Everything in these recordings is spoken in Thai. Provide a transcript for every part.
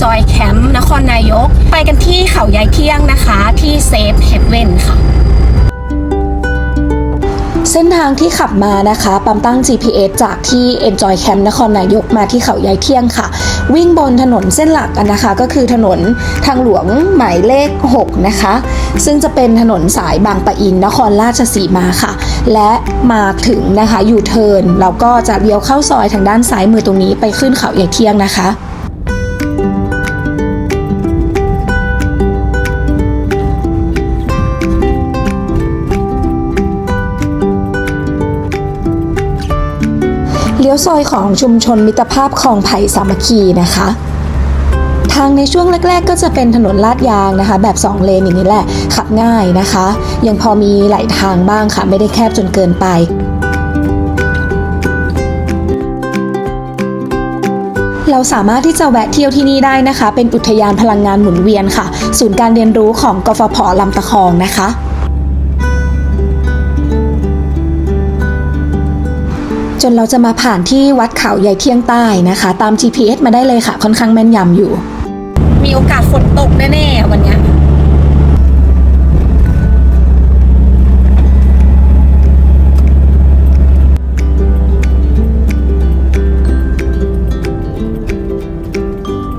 Enjoy Camp นครนายก ไปกันที่เขายายเที่ยงนะคะที่ Safe Haven ค่ะเส้นทางที่ขับมานะคะปั๊มตั้ง GPS จากที่ Enjoy Camp นครนายกมาที่เขายายเที่ยงค่ะ วิ่งบนถนนเส้นหลักนนะคะ ก็คือถนนทางหลวงหมายเลข 6 นะคะ ซึ่งจะเป็นถนนสายบางปะอินนครราชสีมาค่ะ และมาถึงนะคะอยู่เทินเราก็จะเลี้ยวเข้าซอยทางด้านซ้ายมือตรงนี้ไปขึ้นเขายายเที่ยงนะคะ ลี้ยวซอยของชุมชนมิตรภาพคลองไผ่สามัคคีนะคะทางในช่วงแรก ๆ ก็จะเป็นถนนลาดยางนะคะ แบบ 2 เลนอย่างนี้แหละ ขับง่ายนะคะ ยังพอมีไหลทางบ้างค่ะ ไม่ได้แคบจนเกินไป เราสามารถที่จะแวะเที่ยวที่นี่ได้นะคะ เป็นอุทยานพลังงานหมุนเวียนค่ะ ศูนย์การเรียนรู้ของกฟผลำตะคองนะคะ จนเราจะมาผ่านที่วัดเขาใหญ่เที่ยงใต้นะคะ ตาม GPS มาได้เลยค่ะ ค่อนข้างแม่นยำอยู่ มีโอกาสฝนตกแน่ๆวันเนี้ย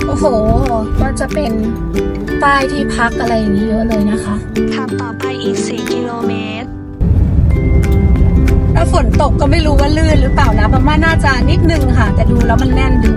โอ้โหก็จะเป็นป้ายที่พักอะไรอย่างนี้เยอะเลยนะคะขับต่อไปอีก 4 กิโลเมตร ถ้าฝนตกก็ไม่รู้ว่าลื่นหรือเปล่านะประมาณน่าจะนิดนึงค่ะ แต่ดูแล้วมันแน่นดี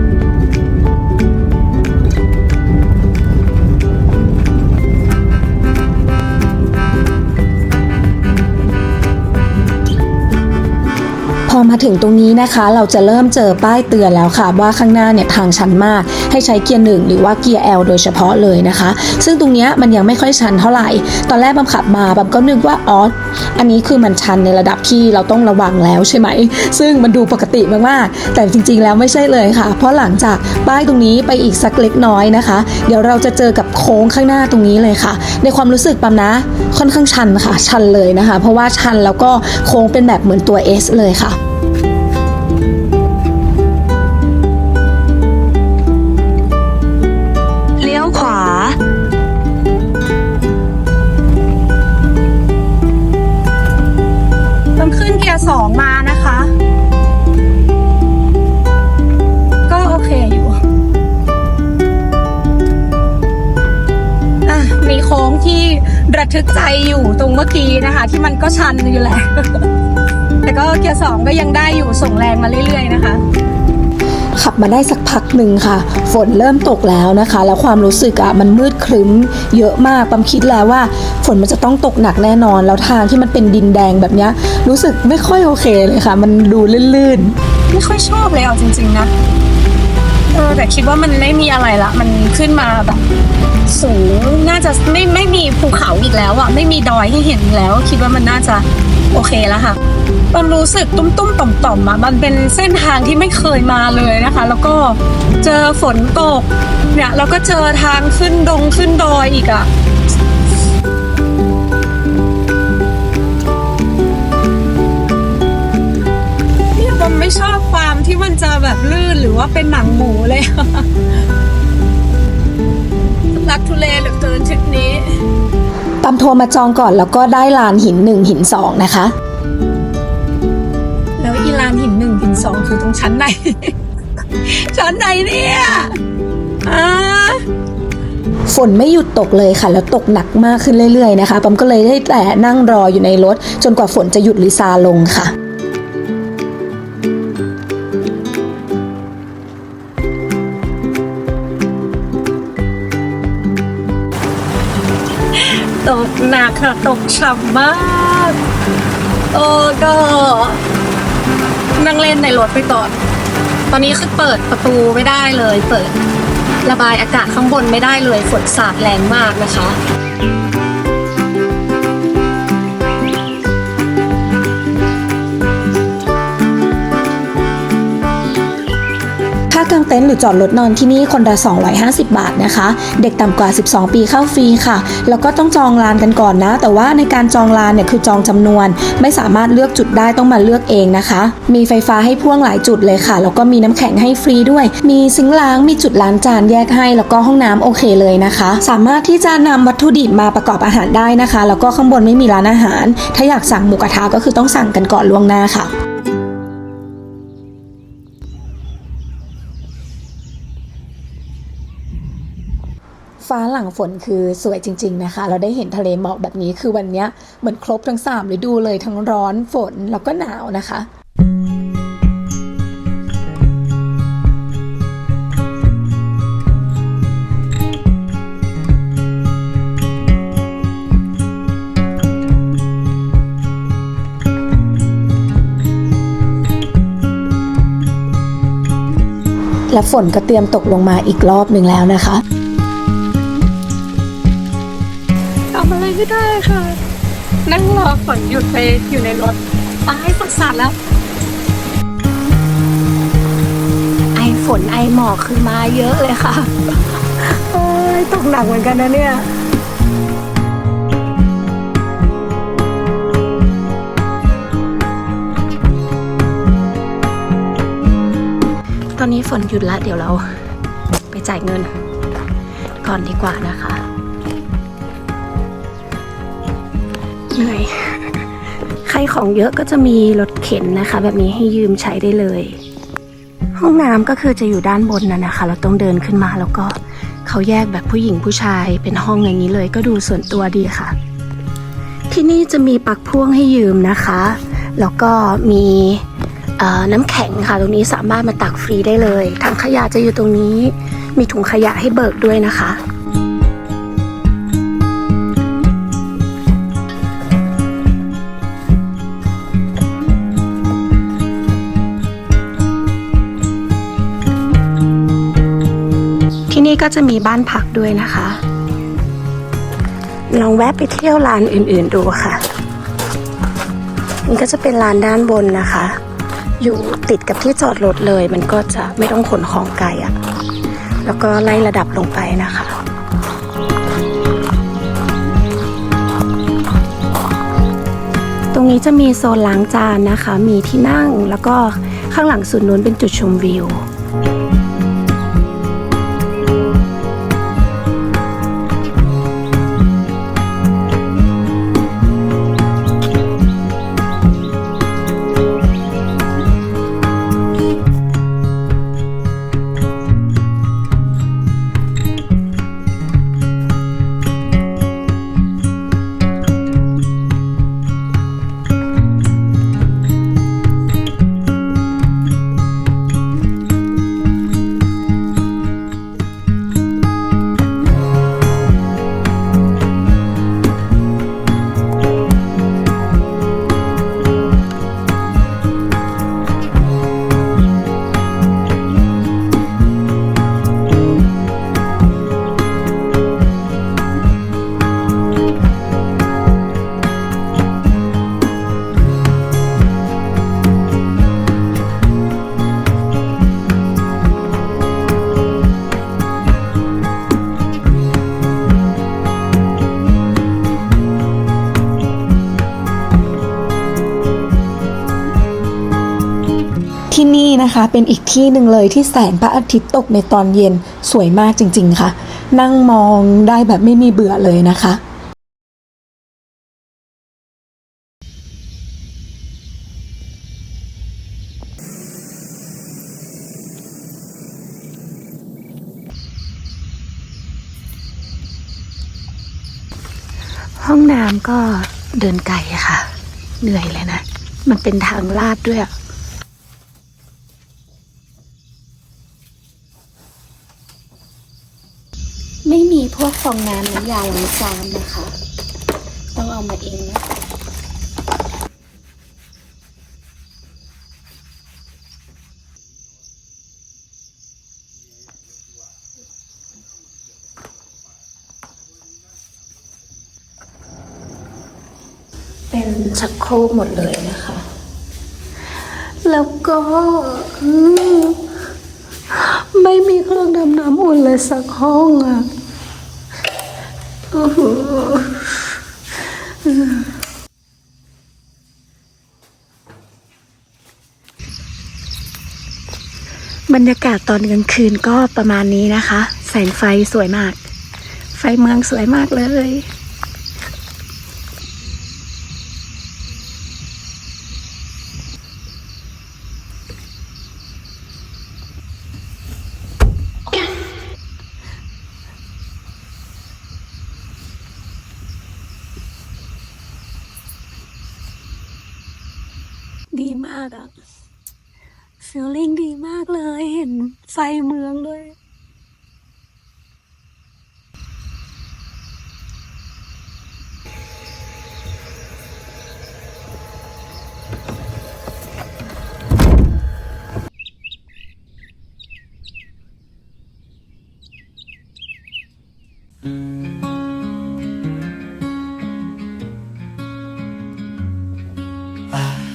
มาถึงตรงนี้นะคะ เราจะเริ่มเจอป้ายเตือนแล้วค่ะ ว่าข้างหน้าเนี่ยทางชันมาก ให้ใช้เกียร์หนึ่งหรือว่าเกียร์ L โดยเฉพาะเลยนะคะ ซึ่งตรงนี้มันยังไม่ค่อยชันเท่าไหร่ ตอนแรกบัมขับมาบัมก็นึกว่าอ๋ออันนี้คือมันชันในระดับที่เราต้องระวังแล้วใช่ไหม ซึ่งมันดูปกติมากๆ แต่จริงๆแล้วไม่ใช่เลยค่ะ เพราะหลังจากป้ายตรงนี้ไปอีกสักเล็กน้อยนะคะ เดี๋ยวเราจะเจอกับโค้งข้างหน้าตรงนี้เลยค่ะ ในความรู้สึกปั๊มนะ ค่อนข้างชันค่ะ ชันเลยนะคะ เพราะว่าชันแล้วก็โค้งเป็นแบบเหมือนตัว S เลยค่ะ สองมานะคะ ก็โอเคอยู่อมีโค้งที่ระทึกใจอยู่ตรงเมื่อกี้นะคะ ที่มันก็ชันอยู่แหละ แต่ก็เกียร์สองก็ยังได้อยู่ส่งแรงมาเรื่อยๆนะคะ ขับมาได้สักพักหนึ่งค่ะ ฝนเริ่มตกแล้วนะคะ แล้วความรู้สึกอะมันมืดครึ้มเยอะมากปั๊มคิดแล้วว่า ฝนมันจะต้องตกหนักแน่นอน แล้วทางที่มันเป็นดินแดงแบบนี้รู้สึกไม่ค่อยโอเคเลยค่ะ มันดูลื่นๆ ไม่ค่อยชอบเลยเอาจริง ๆ นะเออแต่คิดว่ามันไม่มีอะไรละ มันขึ้นมาแบบสูงน่าจะไม่ไม่มีภูเขาอีกแล้วอะไม่มีดอยให้เห็นแล้ว คิดว่ามันน่าจะโอเคแล้วค่ะ มันรู้สึกตุ้มตุ้มๆต่อมต่อมอะมันเป็นเส้นทางที่ไม่เคยมาเลยนะคะ แล้วก็เจอฝนตกเนี่ยแล้วก็เจอทางขึ้นดงขึ้นดอยอีกอะเนี่ยผมไม่ชอบความที่มันจะแบบลื่นหรือว่าเป็นหนังหมูเลยรักทุเลเหลือเกินทริปนี้ๆปั๊มโทรมาจองก่อนแล้วก็ได้ลานหินหนึ่งหินสองนะคะานหินหนึ่งหินสองคือตรงชั้นไหน ชั้นไหนเนี่ยอ่าฝนไม่หยุดตกเลยค่ะ แล้วตกหนักมากขึ้นเรื่อยๆนะคะปั๊มก็เลยได้แต่นั่งรออยู่ในรถ จนกว่าฝนจะหยุดหรือซาลงค่ะตกหนักค่ะ ตกฉ่ำมาก โอ้ก็ นั่งเล่นในรถไปก่อน ตอนนี้คือเปิดประตูไม่ได้เลย เปิดระบายอากาศข้างบนไม่ได้เลยฝนสาดแรงมากนะคะางเต็นท์หรือจอดรถนอนที่นี่คนละ250 บาทนะคะ เด็กต่ำกว่า 12 ปีเข้าฟรีค่ะ แล้วก็ต้องจองลานกันก่อนนะ แต่ว่าในการจองลานเนี่ยคือจองจำนวน ไม่สามารถเลือกจุดได้ต้องมาเลือกเองนะคะ มีไฟฟ้าให้พ่วงหลายจุดเลยค่ะ แล้วก็มีน้ำแข็งให้ฟรีด้วย มีซิงล้างมีจุดล้างจานแยกให้ แล้วก็ห้องน้ำโอเคเลยนะคะ สามารถที่จะนำวัตถุดิบมาประกอบอาหารได้นะคะ แล้วก็ข้างบนไม่มีร้านอาหาร ถ้าอยากสั่งหมูกระทะก็คือต้องสั่งกันก่อนล่วงหน้าค่ะ ฟ้าหลังฝนคือสวยจริง ๆ นะคะ เราได้เห็นทะเลหมอกแบบนี้คือวันนี้เหมือนครบทั้ง3ฤดูเลยทั้งร้อนฝนแล้วก็หนาวนะคะและฝนก็เตรียมตกลงมาอีกรอบหนึ่งแล้วนะคะ ไม่ได้ค่ะ นั่งรอฝนหยุดไปอยู่ในรถตายฝนสาดแล้ว ไอฝนไอหมอกคือมาเยอะเลยค่ะโอ้ยตกหนักเหมือนกันนะเนี่ยตอนนี้ฝนหยุดแล้วเดี๋ยวเราไปจ่ายเงินก่อนดีกว่านะคะ เหนื่อยใครของเยอะก็จะมีรถเข็นนะคะ แบบนี้ให้ยืมใช้ได้เลย ห้องน้ำก็คือจะอยู่ด้านบนน่ะนะคะ เราต้องเดินขึ้นมาแล้วก็เขาแยกแบบผู้หญิงผู้ชายเป็นห้องอย่างนี้เลยก็ดูส่วนตัวดีค่ะ ที่นี่จะมีปักพ่วงให้ยืมนะคะ แล้วก็มีน้ำแข็งค่ะ ตรงนี้สามารถมาตักฟรีได้เลยถังขยะจะอยู่ตรงนี้ มีถุงขยะให้เบิกด้วยนะคะ ที่นี่ก็จะมีบ้านพักด้วยนะคะ ลองแวะไปเที่ยวลานอื่นๆดูค่ะนี่ก็จะเป็นลานด้านบนนะคะ อยู่ติดกับที่จอดรถเลย มันก็จะไม่ต้องขนของไกลอะ่ะ แล้วก็ไล่ระดับลงไปนะคะตรงนี้จะมีโซนล้างจานนะคะ มีที่นั่งแล้วก็ข้างหลังสุดนู้นเป็นจุดชมวิว นะคะ เป็นอีกที่หนึ่งเลยที่แสงพระอาทิตย์ตกในตอนเย็นสวยมากจริง ๆ ค่ะ นั่งมองได้แบบไม่มีเบื่อเลยนะคะห้องน้ำก็เดินไกลค่ะ เหนื่อยเลยนะ มันเป็นทางลาดด้วยอะ ไม่มีพ วกฟองน้ำน้ำยาล้างจานนะคะ ต้องเอามาเองนะเป็นชักโครกหมดเลยนะคะ แล้วก็ไม่มีเครื่องทำน้ำอุ่นเลยสักห้องอะ บรรยากาศตอนกลางคืนก็ประมาณนี้นะคะ แสงไฟสวยมาก ไฟเมืองสวยมากเลย ดีมากอะฟีลลิ่งดีมากเลย เห็นไฟ เมืองด้วย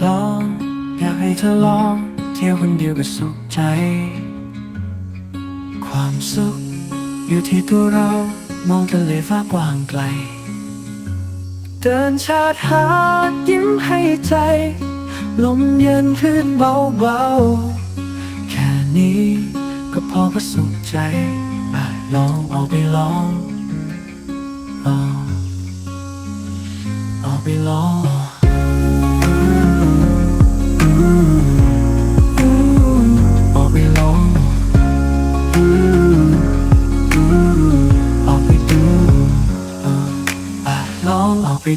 ลอง อยากให้เธอลอง เที่ยวคนเดียวก็สุขใจ ความสุข อยู่ที่ตัวเรามองทะเลฟ้ากว้างไกล เดินชาดหาดยิ้มให้ใจ ลมเย็นพื้นเบาๆ แค่นี้ก็พอก็สุขใจไปลองเอาไปลองลองเอาไปลอง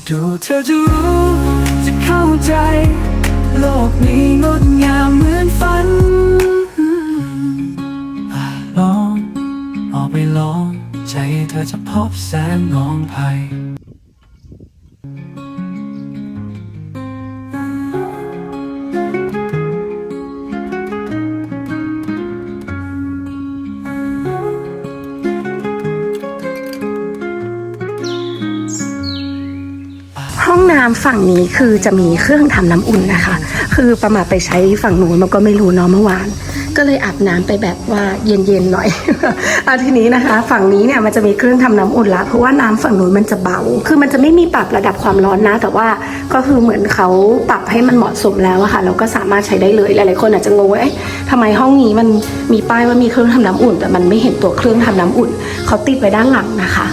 ดูเธอจะรู้ จะเข้าใจ โลกนี้งดงามเหมือนฝัน ลอง ออกไปลอง ใจเธอจะพบแสงงองไพ ห้องฝั่งนี้คือจะมีเครื่องทำน้ำอุ่นนะคะ คือประมาไปใช้ฝั่งนู้นมันก็ไม่รู้เนาะเมื่อวาน ก็เลยอาบน้ำไปแบบว่าเย็นๆหน่อยอาทีนี้นะคะ ฝั่งนี้เนี่ยมันจะมีเครื่องทำน้ำอุ่นละเพราะว่าน้ำฝั่งนู้นมันจะเบา คือมันจะไม่มีปรับระดับความร้อนนะ แต่ว่าก็คือเหมือนเขาปรับให้มันเหมาะสมแล้วอะค่ะเราก็สามารถใช้ได้เลยหลายๆคนอาจจะงงว่าเอ๊ะทำไมห้องนี้มันมีป้ายว่ามีเครื่องทำน้ำอุ่น แต่มันไม่เห็นตัวเครื่องทำน้ำอุ่นเขาติดไว้ด้านหลังนะคะ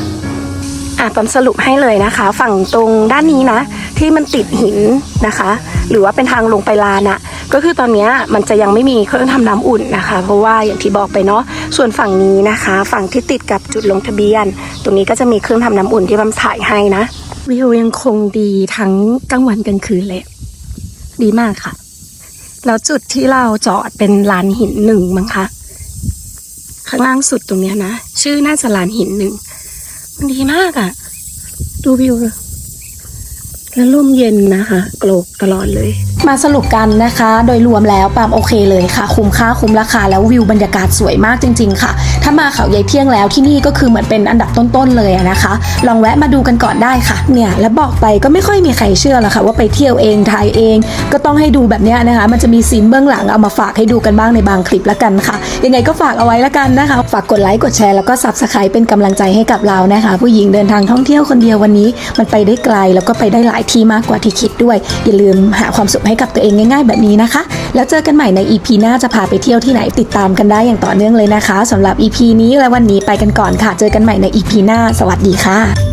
อะตอนสรุปให้เลยนะคะ ฝั่งตรงด้านนี้นะ ที่มันติดหินนะคะ หรือว่าเป็นทางลงไปลานอะก็คือตอนนี้มันจะยังไม่มีเครื่องทำน้ำอุ่นนะคะ เพราะว่าอย่างที่บอกไปเนาะส่วนฝั่งนี้นะคะ ฝั่งที่ติดกับจุดลงทะเบียน ตรงนี้ก็จะมีเครื่องทำน้ำอุ่นที่บัมถ่ายให้นะวิวยังคงดีทั้งกลางวันกลางคืนเลยดีมากค่ะ แล้วจุดที่เราจอดเป็นลานหินหนึ่งมั้งคะข้างล่างสุดตรงเนี้ยนะ ชื่อน่าจะลานหินหนึ่ง มันดีมากอะ่ะ ดูวิวเลย แล้วลมเย็นนะคะ โกรกตลอดเลย มาสรุปกันนะคะ โดยรวมแล้วปามโอเคเลยค่ะ คุ้มค่าคุ้มราคาแล้ววิวบรรยากาศสวยมากจริง ๆ ค่ะ ถ้ามาเขาใหญ่เที่ยงแล้วที่นี่ก็คือเหมือนเป็นอันดับต้นๆเลยนะคะ ลองแวะมาดูกันก่อนได้ค่ะ เนี่ยแล้วบอกไปก็ไม่ค่อยมีใครเชื่อหรอกค่ะ ว่าไปเที่ยวเองถ่ายเอง ก็ต้องให้ดูแบบนี้นะคะ มันจะมีซีนเบื้องหลังเอามาฝากให้ดูกันบ้างในบางคลิปละกันค่ะ ยังไงก็ฝากเอาไว้ละกันนะคะ ฝากกดไลค์กดแชร์แล้วก็ subscribe เป็นกำลังใจให้กับเรานะคะ ผู้หญิงเดินทางท่องเที่ยวคนเดียววันนี้ มันไปได้ไกลแล้วก็ไปได้หลายที่มากกว่าที่คิด ด้วย อย่าลืมหาความสุขให้กับตัวเองง่าย ๆ แบบนี้นะคะ แล้วเจอกันใหม่ใน EP หน้าจะพาไปเที่ยวที่ไหนติดตามกันได้อย่างต่อเนื่องเลยนะคะสำหรับ EP นี้และวันนี้ไปกันก่อนค่ะ เจอกันใหม่ใน EP หน้า สวัสดีค่ะ